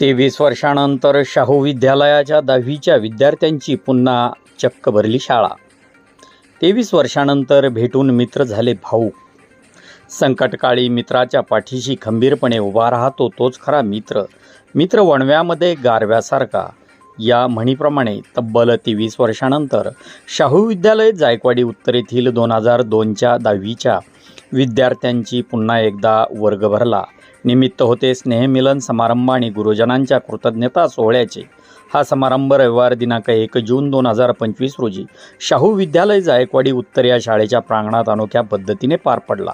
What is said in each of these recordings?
तेवीस वर्षानंतर शाहू विद्यालयाच्या दहावीच्या विद्यार्थ्यांची पुन्हा चक्क भरली शाळा. तेवीस वर्षानंतर भेटून मित्र झाले भाऊ. संकटकाळी मित्राच्या पाठीशी खंबीरपणे उभा राहतो तोच खरा मित्र. मित्र वणव्यामध्ये गारव्यासारखा. या म्हणीप्रमाणे तब्बल तेवीस वर्षानंतर शाहू विद्यालय जायकवाडी उत्तरेतील दोन हजार दोनच्या दहावीच्या विद्यार्थ्यांची पुन्हा एकदा वर्ग भरला. निमित्त होते स्नेहमिलन समारंभ आणि गुरुजनांच्या कृतज्ञता सोहळ्याचे. हा समारंभ रविवार दिनांक एक जून दोन हजार पंचवीस रोजी शाहू विद्यालय जायकवाडी उत्तर या शाळेच्या प्रांगणात अनोख्या पद्धतीने पार पडला.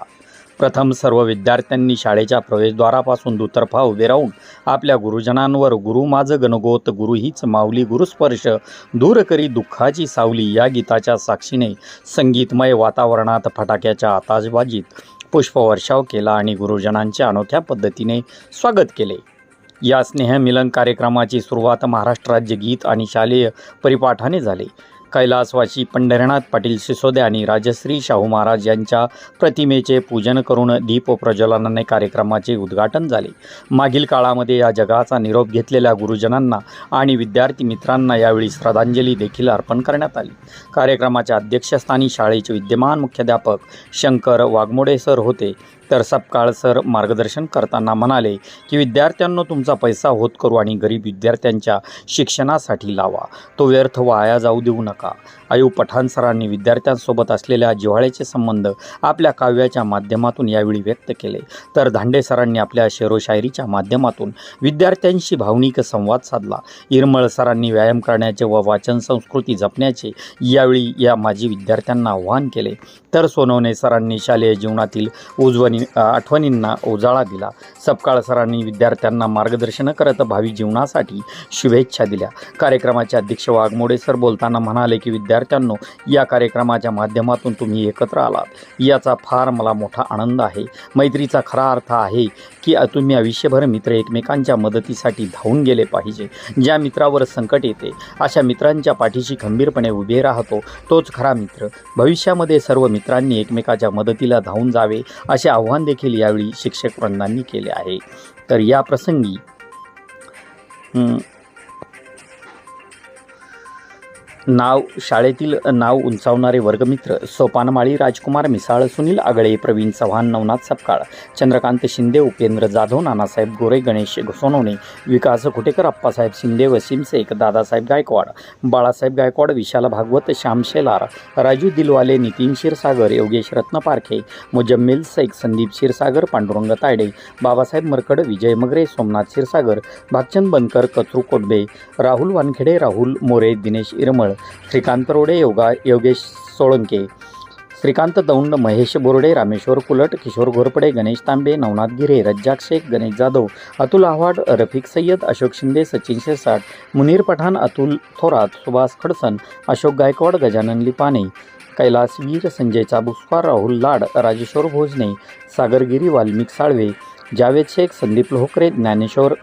प्रथम सर्व विद्यार्थ्यांनी शाळेच्या प्रवेशद्वारापासून दुतर्फा उभे राहून आपल्या गुरुजनांवर गुरु माझं गणगोत गुरु हीच माऊली गुरुस्पर्श दूर करी दुःखाची सावली या गीताच्या साक्षीने संगीतमय वातावरणात फटाक्याच्या आताशबाजीत पुष्पवर्षाव केला आणि गुरुजनांच्या अनोख्या पद्धतीने स्वागत केले. या स्नेहमिलन कार्यक्रमाची सुरुवात महाराष्ट्र राज्य गीत आणि शालेय परिपाठाने झाली. कैलासवासी पंढरीनाथ पाटील सिसोदे आणि राजश्री शाहू महाराज यांच्या प्रतिमेचे पूजन करून दीप प्रज्वलनाने कार्यक्रमाचे उद्घाटन झाले. मागील काळामध्ये या जगाचा निरोप घेतलेल्या गुरुजनांना आणि विद्यार्थी मित्रांना यावेळी श्रद्धांजली देखील अर्पण करण्यात आली. कार्यक्रमाच्या अध्यक्षस्थानी शाळेचे विद्यमान मुख्याध्यापक शंकर वाघमोडे सर होते. तर सपकाळ सर मार्गदर्शन करताना म्हणाले की विद्यार्थ्यांनो तुमचा पैसा होत करू आणि गरीब विद्यार्थ्यांच्या शिक्षणासाठी लावा. तो व्यर्थ वाया जाऊ देऊ नका. आयू पठाण सरांनी विद्यार्थ्यांसोबत असलेल्या जिव्हाळ्याचे संबंध आपल्या काव्याच्या माध्यमातून यावेळी व्यक्त केले. तर धांडे सरांनी आपल्या शेरोशायरीच्या माध्यमातून विद्यार्थ्यांशी भावनिक संवाद साधला. इरमळ सरांनी व्यायाम करण्याचे व वाचन संस्कृती जपण्याचे यावेळी या माजी विद्यार्थ्यांना आवाहन केले. तर सोनवणे सरांनी शालेय जीवनातील उजवणी आठवणींना उजाळा दिला. सपकाळ सरांनी विद्यार्थ्यांना मार्गदर्शन करत भावी जीवनासाठी शुभेच्छा दिल्या. कार्यक्रमाचे अध्यक्ष वाघमोडे सर बोलताना म्हणाले की विद्यार्थ्यांनो या कार्यक्रमाच्या माध्यमातून तुम्ही एकत्र आलात. याचा फार मला मोठा आनंद आहे. मैत्रीचा खरा अर्थ आहे की तुम्ही आयुष्यभर मित्र एकमेकांच्या मदतीसाठी धावून गेले पाहिजे. ज्या मित्रावर संकट येते अशा मित्रांच्या पाठीशी खंबीरपणे उभे राहतो तोच खरा मित्र. भविष्यामध्ये सर्व मित्र मित्रांनी एकमेकाच्या मदतीला धावून जावे असे आव्हान देखील यावेळी शिक्षक वृंदांनी केले आहे. तर या प्रसंगी नाव शाळेतील नाव उंचावणारे वर्गमित्र सोपानमाळी राजकुमार मिसाळ सुनील आगळे प्रवीण चव्हाण नवनाथ सपकाळ चंद्रकांत शिंदे उपेंद्र जाधव नानासाहेब गोरे गणेश सोनवणे विकास खुटेकर अप्पासाहेब शिंदे वसीम शेख दादासाहेब गायकवाड बाळासाहेब गायकवाड विशाल भागवत श्याम शेलार राजू दिलवाले नितीन क्षीरसागर योगेश रत्नपारखे मुजम्मिल शेख संदीप क्षीरसागर पांडुरंग तायडे बाबासाहेब मरकड विजय मगरे सोमनाथ क्षीरसागर भागचंद बनकर कचरू कोटबे राहुल वानखेडे राहुल मोरे दिनेश इरमळ श्रीकांत रोडे योगा योगेश सोळंके. श्रीकांत दौंड महेश बोर्डे रामेश्वर कुलट किशोर घोरपडे गणेश तांबे नवनाथ गिरे रज्जाक शेख गणेश जाधव अतुल आव्हाड रफिक सय्यद अशोक शिंदे सचिन शिरसाट मुनीर पठाण अतुल थोरात सुभाष खडसन अशोक गायकवाड गजानन लिपाने कैलास वीर संजय चाबुस्कार राहुल लाड राजेश्वर भोजने सागरगिरी वाल्मिक साळवे जावेद शेख संदीप लोहकरे ज्ञानेश्वर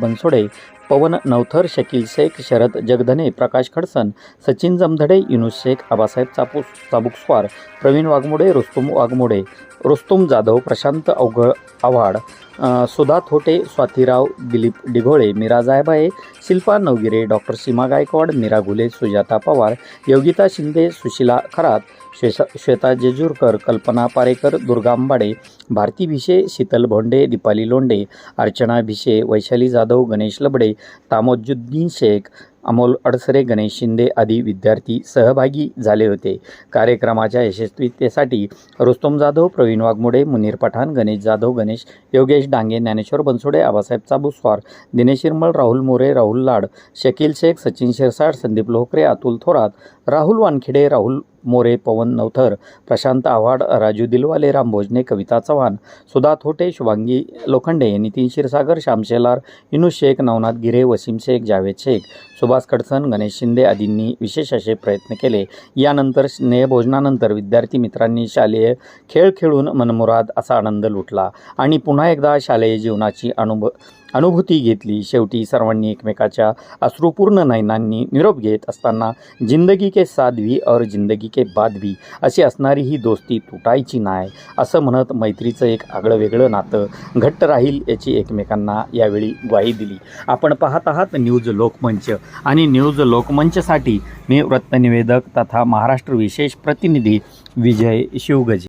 बनसोडे पवन नवथर शकील शेख शरद जगधने प्रकाश खडसन सचिन जमधडे युनुस शेख आबासाहेब चापूस चाबुकस्वार प्रवीण वाघमोडे रुस्तुम वाघमोडे रुस्तुम जाधव प्रशांत अवघ आव्हाड सुधा थोटे स्वातीराव दिलीप डिघोळे मीरा जायबाये शिल्पा नवगिरे डॉक्टर सीमा गायकवाड मीरा घुले सुजाता पवार योगिता शिंदे सुशिला खरात श्वेसा श्वेता जेजूरकर कल्पना पारेकर दुर्गा आंबाडे भारती भिशे शीतल भोंडे दीपाली लोंडे अर्चना भिशे वैशाली जाधव गणेश लबडे तामोजुद्दीन शेख अमोल अडसरे गणेश शिंदे आदी विद्यार्थी सहभागी झाले होते. कार्यक्रमाच्या यशस्वीतेसाठी रुस्तम जाधव प्रवीण वाघमोडे मुनीर पठाण गणेश जाधव गणेश योगेश डांगे ज्ञानेश्वर बनसोडे आबासाहेब चाबुस्वार दिनेश इरमळ राहुल मोरे राहुल लाड शकील शेख सचिन शिरसाट संदीप लोहकरे अतुल थोरात राहुल वानखेडे राहुल मोरे पवन नवथर प्रशांत आव्हाड राजू दिलवाले राम भोजने कविता चव्हाण सुधा थोटे शुभांगी लोखंडे नितीन क्षीरसागर श्याम शेलार युनुस शेख नवनाथ गिरे वसीम शेख जावेद शेख सुभाष खडसन गणेश शिंदे आदींनी विशेष असे प्रयत्न केले. यानंतर स्नेहभोजनानंतर विद्यार्थी मित्रांनी शालेय खेळ खेळून मनमुराद असा आनंद लुटला. आणि पुन्हा एकदा शालेय जीवनाची अनुभव अनुभूती घेतली. शेवटी सर्वांनी एकमेकाच्या अश्रुपूर्ण नयनांनी निरोप घेत असताना जिंदगी के साध्वी और जिंदगी के बाधवी अशी असणारी ही दोस्ती तुटायची नाही असं म्हणत मैत्रीचं एक आगळं वेगळं नातं घट्ट राहील याची एकमेकांना यावेळी ग्वाही दिली. आपण पाहत आहात न्यूज लोकमंच आणि न्यूज लोकमंचसाठी मी वृत्तनिवेदक तथा महाराष्ट्र विशेष प्रतिनिधी विजय शिवगजे.